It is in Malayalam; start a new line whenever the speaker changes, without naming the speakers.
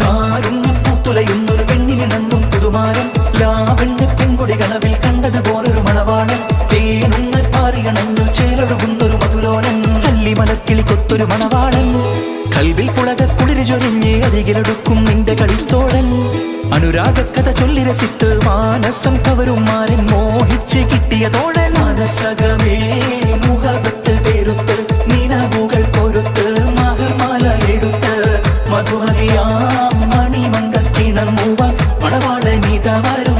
കാരുണ്യപ്പൂത്തുലയുന്നൊരു പെണ്ണിനിണങ്ങും പുതുമാരൻ ലാവണ്യ പെൺകൊടി കനവിൽ കണ്ടതുപോലൊരു മണവാളൻ തേനുണ്ണ പാറിയണഞ്ഞു ചേലൊഴുകുന്നൊരു മധുരോലൻ അല്ലി മലർക്കിളി കൊത്തൊരു മണവാളൻ. കൽവിൽ പുളക കുളിര് ചൊരിഞ്ഞ് അരികിലൊടുക്കും നിന്റെ കളിത്തോഴൻ അനുരാഗക്കഥ ചൊല്ലി രസിത്ത് മാനസം കവരും മാരൻ മോഹിച്ച് കിട്ടിയ തോഴൻ മനസകമേ மதுமதியாம் மணிமங்கத்தினம் மூவா மணவாள நீ தவறு